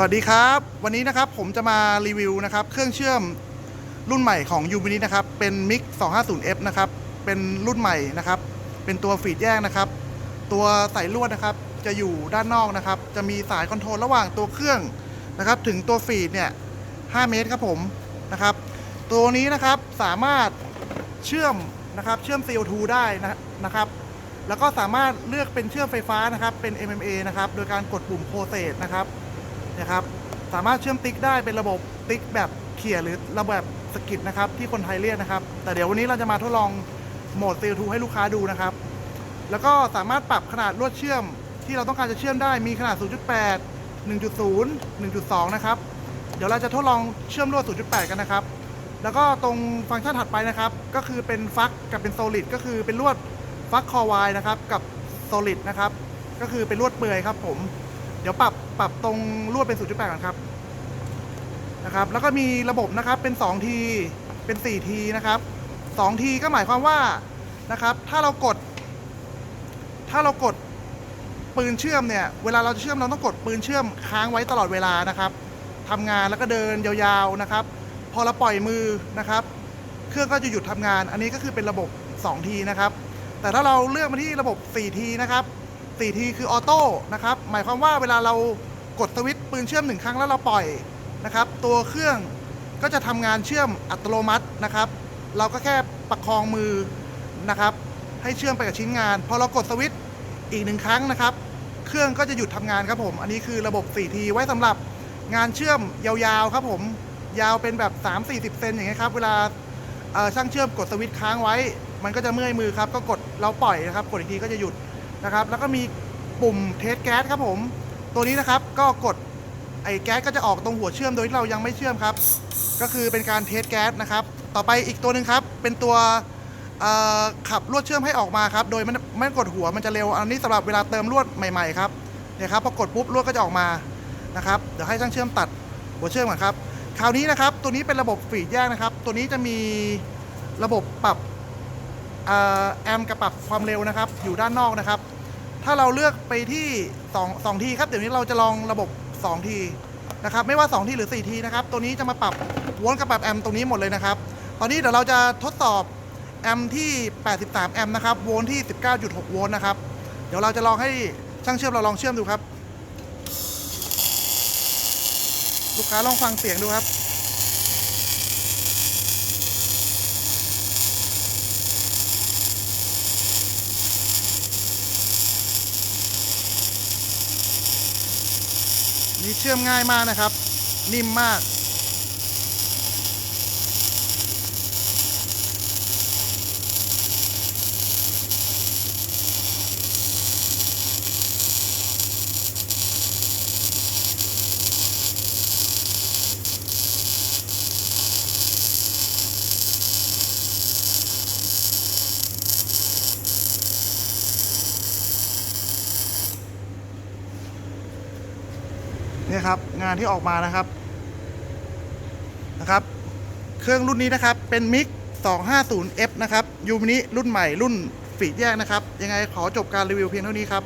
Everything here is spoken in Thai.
วัสดีครับ วันนี้นะครับผมจะมารีวิวนะครับเครื่องเชื่อมรุ่นใหม่ของยู i ิ i นะครับเป็น MIG 250F นะครับเป็นรุ่นใหม่นะครับ เป็นตัวฟีดแยกนะครับ ตัวสายลวดนะครับจะอยู่ด้านนอกนะครับ จะมีสายคอนโทรลระหว่างตัวเครื่องนะครับ ถึงตัวฟีดเนี่ย 5 เมตรครับผมนะครับ ตัวนี้นะครับสามารถเชื่อมนะครับเชื่อม CO2 ได้นะนะครับ แล้วก็สามารถเลือกเป็นเชื่อมไฟฟ้านะครับเป็น MMA นะครับโดยการกดปุ่มโพเซสนะครับ นะครับ สามารถเชื่อมติ๊กได้เป็นระบบติ๊กแบบเขี่ยหรือระบบสกิดนะครับ ที่คนไทยเรียกนะครับ แต่เดี๋ยววันนี้เราจะมาทดลองโหมด CO2 ให้ลูกค้าดูนะครับ แล้วก็สามารถปรับขนาดลวดเชื่อมที่เราต้องการจะเชื่อมได้มีขนาด 0.8 1.0 1.2 นะครับ เดี๋ยวเราจะทดลองเชื่อมลวด 0.8 กันนะครับ แล้วก็ตรงฟังก์ชันถัดไปนะครับ ก็คือเป็นฟักกับเป็นโซลิดก็คือเป็นลวดฟักคอวายนะครับ กับโซลิดนะครับ ก็คือเป็นลวดเปลือยครับผม เดี๋ยวปรับปรับตรงลวดเป็น 0.8ก่อนครับนะครับ แล้วก็มีระบบนะครับเป็น 2 ที เป็น 4 ทีนะครับ 2 ทีก็หมายความว่านะครับ ถ้าเรากด ถ้าเรากดปืนเชื่อมเนี่ย เวลาเราจะเชื่อมเราต้องกดปืนเชื่อมค้างไว้ตลอดเวลานะครับทำงานแล้วก็เดินยาวๆนะครับ พอเราปล่อยมือนะครับ เครื่องก็จะหยุดทำงาน อันนี้ก็คือเป็นระบบ 2 ทีนะครับ แต่ถ้าเราเลือกมาที่ระบบ 4 ทีนะครับ 4ทีคือออโต้นะครับหมายความว่าเวลาเรากดสวิตช์ปืนเชื่อมหนึ่งครั้งแล้วเราปล่อยนะครับ ตัวเครื่องก็จะทำงานเชื่อมอัตโนมัตินะครับ เราก็แค่ประคองมือนะครับ ให้เชื่อมไปกับชิ้นงาน พอเรากดสวิตช์อีกหนึ่งครั้งนะครับ เครื่องก็จะหยุดทำงานครับผม อันนี้คือระบบ4ทีไว้สำหรับงานเชื่อมยาวๆครับผม ยาวเป็นแบบ 3-40 เซนอย่างเงี้ยครับ เวลาช่างเชื่อมกดสวิตช์ค้างไว้ มันก็จะเมื่อยมือครับ ก็กดเราปล่อยนะครับ กดอีกทีก็จะหยุด นะครับ แล้วก็มีปุ่มเทสแก๊สครับผม ตัวนี้นะครับก็กดไอ้แก๊สก็จะออกตรงหัวเชื่อมโดยที่เรายังไม่เชื่อมครับ ก็คือเป็นการเทสแก๊สนะครับ ต่อไปอีกตัวหนึ่งครับ เป็นตัวขับลวดเชื่อมให้ออกมาครับ โดยไม่ไม่กดหัวมันจะเร็ว อันนี้สำหรับเวลาเติมลวดใหม่ๆครับเนี่ยครับพอกดปุ๊บลวดก็จะออกมานะครับ เดี๋ยวให้ช่างเชื่อมตัดหัวเชื่อมก่อนครับ คราวนี้นะครับ ตัวนี้เป็นระบบฟีดแยกนะครับ ตัวนี้จะมีระบบปรับ แอมป์กับปรับความเร็วนะครับ อยู่ด้านนอกนะครับ ถ้าเราเลือกไปที่2 2ทีครับเดี๋ยวนี้เราจะลองระบบ 2 ทีนะครับ ไม่ว่า 2 ทีหรือ 4 ทีนะครับ ตัวนี้จะมาปรับวลต์กับปรับแอมป์ตรงนี้หมดเลยนะครับ ตอนนี้เดี๋ยวเราจะทดสอบแอมป์ที่ 83 แอมป์นะครับ โวลต์ที่ 19.6 โวลต์นะครับ เดี๋ยวเราจะลองให้ช่างเชื่อมเราลองเชื่อมดูครับ ลูกค้าลองฟังเสียงดูครับ นี่เชื่อมง่ายมากนะครับ นิ่มมาก นี่ครับงานที่ออกมานะครับนะครับ เครื่องรุ่นนี้นะครับเป็นมิก 250F นะครับยูมินิรุ่นใหม่รุ่นฝีดแยกนะครับ ยังไงขอจบการรีวิวเพียงเท่านี้ครับ